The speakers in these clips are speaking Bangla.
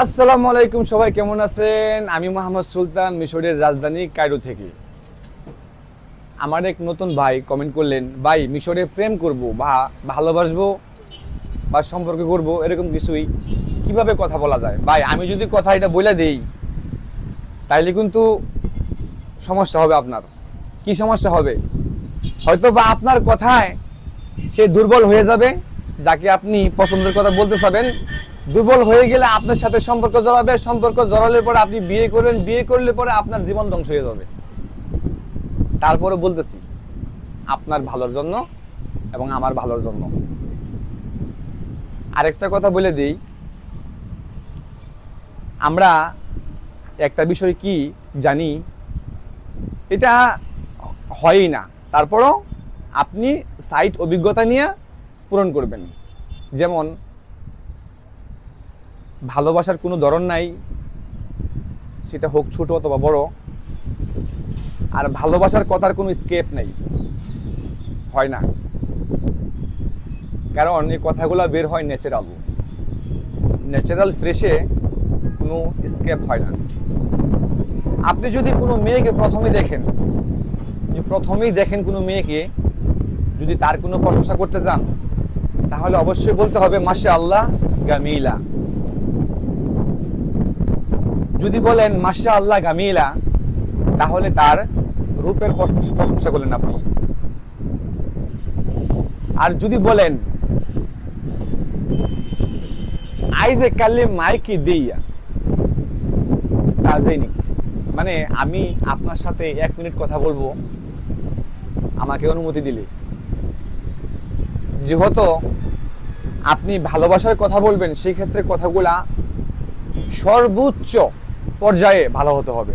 আসসালামু আলাইকুম, সবাই কেমন আছেন? আমি মোহাম্মদ সুলতান, মিশরের রাজধানী কায়রো থেকে। আমার এক নতুন ভাই কমেন্ট করলেন, ভাই, মিশরে প্রেম করব বা ভালোবাসবো বা সম্পর্ক করব? এরকম কিছুই। কীভাবে কথা বলা যায়? ভাই, আমি যদি কথা এটা বলে দেই, তাইলে কিন্তু সমস্যা হবে আপনার। কি সমস্যা হবে? হয়তো বা আপনার কথায় সে দুর্বল হয়ে যাবে, যাকে আপনি পছন্দের কথা বলতে চাবেন দুর্বল হয়ে গেলে আপনার সাথে সম্পর্ক জড়াবে, সম্পর্ক জড়ালে পরে আপনি বিয়ে করবেন, বিয়ে করলে পরে আপনার জীবন ধ্বংস হয়ে যাবে। তারপরে বলতেছি, আপনার ভালোর জন্য এবং আমার ভালোর জন্য। আরেকটা কথা বলে দিই, আমরা একটা বিষয় কি জানি, এটা হয়ই না। তারপরও আপনি সাইট অভিজ্ঞতা নিয়ে পূরণ করবেন। যেমন ভালোবাসার কোনো ধরন নাই, সেটা হোক ছোট অথবা বড়, আর ভালোবাসার কথার কোনো স্কেপ নেই। হয় না। কারণ এই কথাগুলো বের হয় ন্যাচারাল ন্যাচারাল ফ্রেশে কোনো স্কেপ হয় না। আপনি যদি কোনো মেয়েকে প্রথমে দেখেন যে প্রথমেই দেখেন কোনো মেয়েকে, যদি তার কোনো প্রশংসা করতে চান, তাহলে অবশ্যই বলতে হবে মাসে আল্লাহ গামিলা। যদি বলেন মাসা আল্লাহ গামিলা, তাহলে তার রূপের প্রশংসা করলেন আপনি। আর যদি বলেন, আইজে কালে মাইকি স্তাজেনিক মানে আমি আপনার সাথে এক মিনিট কথা বলব, আমাকে অনুমতি দিলে। যেহেতু আপনি ভালোবাসার কথা বলবেন, সেই ক্ষেত্রে কথাগুলা সর্বোচ্চ পর্যায়ে ভালো হতে হবে।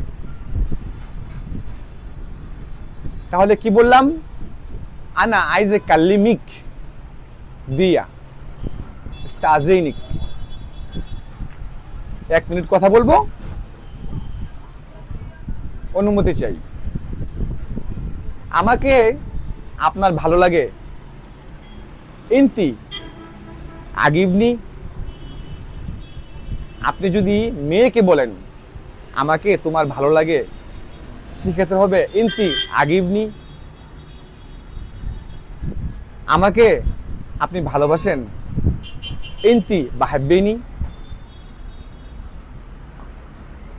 তাহলে কি বললাম? আনা আইজে কাল্লিমিক দিয়া, স্তাজেনিক। এক মিনিট কথা বলব? অনুমতি চাই। আমাকে আপনার ভালো লাগে? ইন্তি, আগিবনি। আপনি যদি মেয়েকে বলেন আমাকে তোমার ভালো লাগে? সেক্ষেত্রে হবে ইন্তি আগিবনি। আমাকে আপনি ভালোবাসেন? ইন্তি বাহাব্বেনি।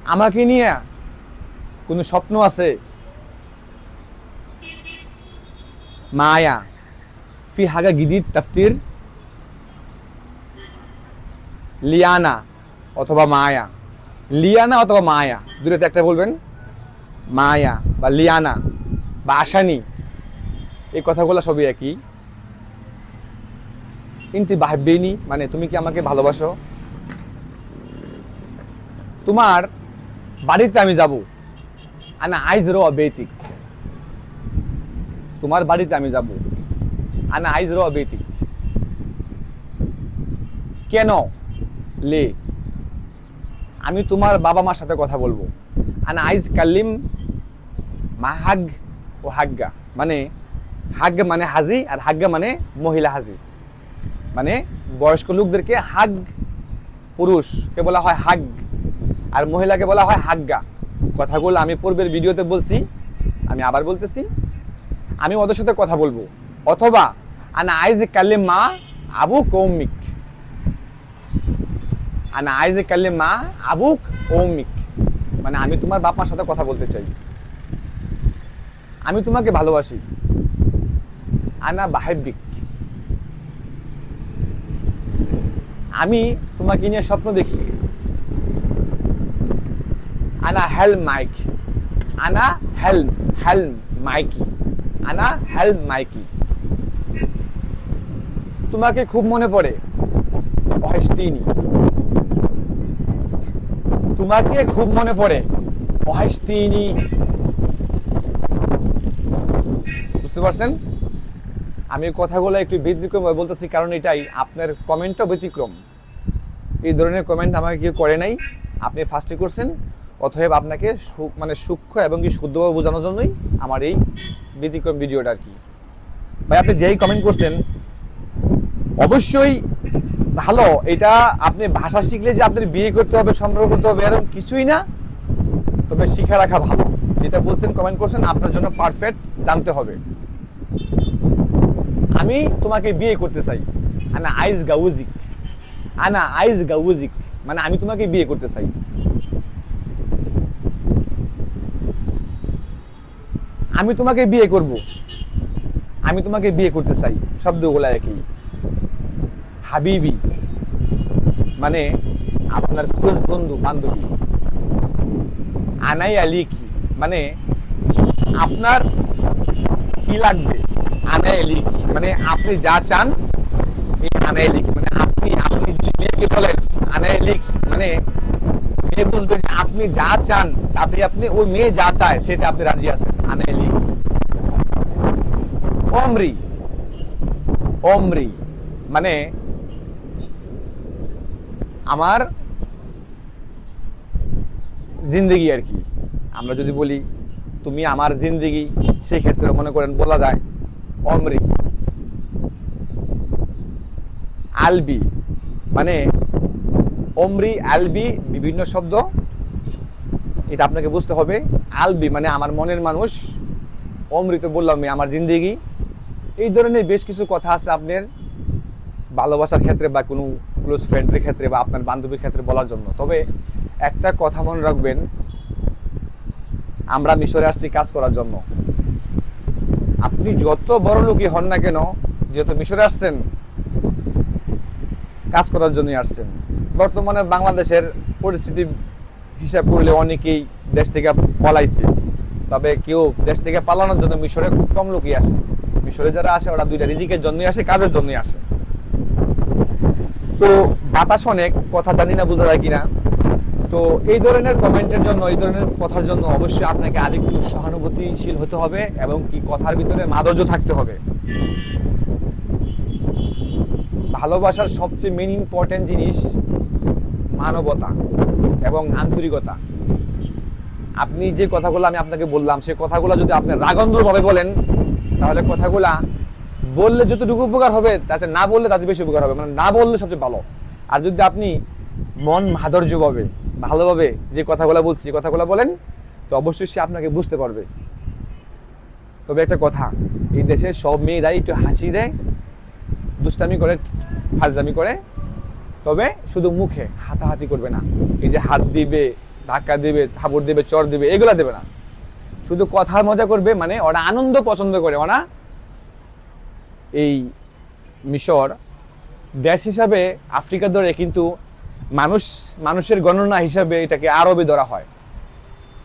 আমাকে নিয়ে কোনো স্বপ্ন আছে? মায়া, ফি হাগা গিদির তাফতির। লিয়ানা অথবা মায়া। লিয়ানা অথবা মায়া? দূরেতে একটা বলবেন। মায়া বা লিয়ানা বা আশানি। এই কথাগুলো সবই একই। কিন্তু ভাববেনি মানে তুমি কি আমাকে ভালোবাসো? তোমার বাড়িতে আমি যাব। আনা আইজ রো বেতিক তোমার বাড়িতে আমি যাব। আনা আইজ রো বেতিক কেন? লে। আমি তোমার বাবা মার সাথে কথা বলব। আনা আইজ কাল্লিম মাহাগ ও হাগ্গা। মানে হাগ মানে হাজি আর হাগ্গা মানে মহিলা হাজি। মানে বয়স্ক লোকদেরকে হাগ পুরুষকে বলা হয় হাগ আর মহিলাকে বলা হয় হাগ্গা। কথাগুলো আমি পূর্বের ভিডিওতে বলছি, আমি আবার বলতেছি। আমি ওদের সাথে কথা বলব। অথবা আনা আইজ কাল্লিম মা আবু কৌমিক। আনা আইজে কাল্লে মা আবুক, ওমিক। মানে আমি তোমার বাপ মার সাথে কথা বলতে চাই। আমি তোমাকে ভালোবাসি। আনা বাহেবিক আমি তোমাকে নিয়ে স্বপ্ন দেখি। আনা হেল মাইক। আনা হেল হেল মাইকি। আনা হেল মাইকি। তোমাকে খুব মনে পড়ে। অহেস্তিনী তোমাকে খুব মনে পড়ে। অহেস্তিনী বুঝতে পারছেন? আমি কথাগুলো একটু ব্যতিক্রম বলতেছি, কারণ এটাই আপনার কমেন্টও ব্যতিক্রম। এই ধরনের কমেন্ট আমাকে কেউ করে নাই। আপনি ফার্স্টে করছেন, অতএব আপনাকে মানে সূক্ষ্ম এবং কি শুদ্ধভাবে বোঝানোর জন্যই আমার এই ব্যতিক্রম ভিডিওটা আর কি। ভাই, আপনি যেই কমেন্ট করছেন, অবশ্যই ভালো, এটা আপনি ভাষা শিখলে যে আপনার বিয়ে করতে হবে, সম্পর্ক করতে হবে, এরকম কিছুই না। তবে শিখে রাখা ভালো। যেটা বলছেন কমেন্ট করছেন, আপনার জন্য পারফেক্ট জানতে হবে। আমি তোমাকে বিয়ে করতে চাই। আনা আইজ গাউজিক। আনা আইজ গাউজিক। মানে আমি তোমাকে বিয়ে করতে চাই। আমি তোমাকে বিয়ে করব। আমি তোমাকে বিয়ে করতে চাই। শব্দগুলো একই। হাবিবি। মানে আপনার ক্লোজ বন্ধু, বান্ধবী। আনাই আলি কি? মানে আপনার কি লাগবে? আনাই আলি কি? মানে আপনি যা চান, এই আনাই আলি কি? মানে আপনি আপনি যদি মেয়েকে বলেন, আনাই আলি কি? মানে মেয়ে বুঝবে যে আপনি যা চান আপনি আপনি, ওই মেয়ে যা চায়, সেটা আপনি রাজি আছেন। আনাই আলি কি? অমরি। অমরি। মানে আমার জিন্দগি আর কি। আমরা যদি বলি তুমি আমার জিন্দগি সেই ক্ষেত্রে মনে করেন বলা যায় অমরি আলবি মানে অমরি, আলবি, বিভিন্ন শব্দ, এটা আপনাকে বুঝতে হবে। আলবি মানে আমার মনের মানুষ। অমৃত বললাম আমি, আমার জিন্দগি। এই ধরনের বেশ কিছু কথা আছে আপনার। ভালোবাসার ক্ষেত্রে বা কোনো ক্লোজ ফ্রেন্ডের ক্ষেত্রে বা আপনার বান্ধবীর ক্ষেত্রে বলার জন্য। তবে একটা কথা মনে রাখবেন, আমরা মিশরে আসছি কাজ করার জন্য। আপনি যত বড় লোকই হন না কেন, যেহেতু মিশরে আসছেন, কাজ করার জন্যই আসছেন। বর্তমানে বাংলাদেশের পরিস্থিতি হিসাব করলে অনেকেই দেশ থেকে পলাইছে। তবে কেউ দেশ থেকে পালানোর জন্য মিশরে খুব কম লোকই আসে। মিশরে যারা আসে, ওরা দুইটা রিজিকের জন্যই আসে, কাজের জন্যই আসে। তো বাতাস অনেক, কথা জানি না, বোঝা যায় কিনা? তো এই ধরনের কমেন্টের জন্য, এই ধরনের কথার জন্য অবশ্যই আপনাকে আরেকটু সহানুভূতিশীল হতে হবে এবং কি কথার ভিতরে মাধুর্য থাকতে হবে। ভালোবাসার সবচেয়ে মেন ইম্পর্টেন্ট জিনিস মানবতা এবং আন্তরিকতা। আপনি যে কথাগুলো আমি আপনাকে বললাম সেই কথাগুলো যদি আপনি রাগন্দ্রভাবে বলেন, তাহলে কথাগুলা বললে যতটুকু উপকার হবে চেয়ে না বললে চেয়ে বেশি উপকার হবে। মানে না বললে সবচেয়ে ভালো। আর যদি আপনি মন মাধুর্যভাবে, ভালোভাবে যে কথাগুলো বলছি কথাগুলো বলেন, তো অবশ্যই সে আপনাকে বুঝতে পারবে। তবে একটা কথা, এই দেশের সব মেয়েরাই একটু হাসি দেয়, দুষ্টামি করে, ফাজলামি করে। তবে শুধু মুখে হাতাহাতি করবে না। এই যে হাত দিবে, ধাক্কা দিবে থাপড় দিবে চর দিবে, এগুলা দেবে না। শুধু কথার মজা করবে মানে ওরা আনন্দ পছন্দ করে, ওরা এই মিশর, দেশ হিসাবে আফ্রিকা ধরে কিন্তু মানুষ, মানুষের গণনা হিসাবে এটাকে আরবে ধরা হয়।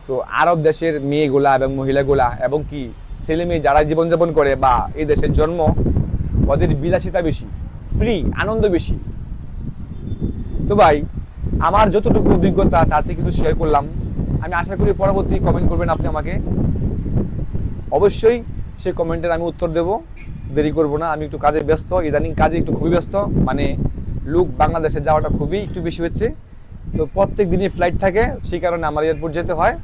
তো আরব দেশের মেয়েগুলা এবং মহিলাগুলা এবং কি ছেলে মেয়ে যারা জীবনযাপন করে বা এই দেশের জন্ম, ওদের বিলাসিতা বেশি ফ্রি আনন্দ বেশি। তো ভাই, আমার যতটুকু অভিজ্ঞতা তাতে কিছু শেয়ার করলাম। আমি আশা করি পরবর্তী কমেন্ট করবেন আপনি আমাকে। অবশ্যই সেই কমেন্টের আমি উত্তর দেব। দেরি করব না, আমি একটু কাজে ব্যস্ত, ইদানিং কাজে একটু খুবই ব্যস্ত মানে লোক বাংলাদেশে যাওয়াটা খুবই একটু বেশি হচ্ছে। তো প্রত্যেক দিনই ফ্লাইট থাকে, সেই কারণে আমার এয়ারপোর্ট যেতে হয়।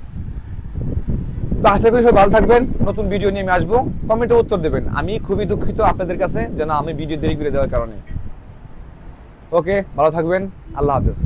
তো আশা করি সবাই ভালো থাকবেন, নতুন ভিডিও নিয়ে আমি আসব কমেন্টে উত্তর দেবেন। আমি খুবই দুঃখিত আপনাদের কাছে যেন আমি ভিডিও দেরি করে দেওয়ার কারণে। ওকে ভালো থাকবেন, আল্লাহ হাফেজ।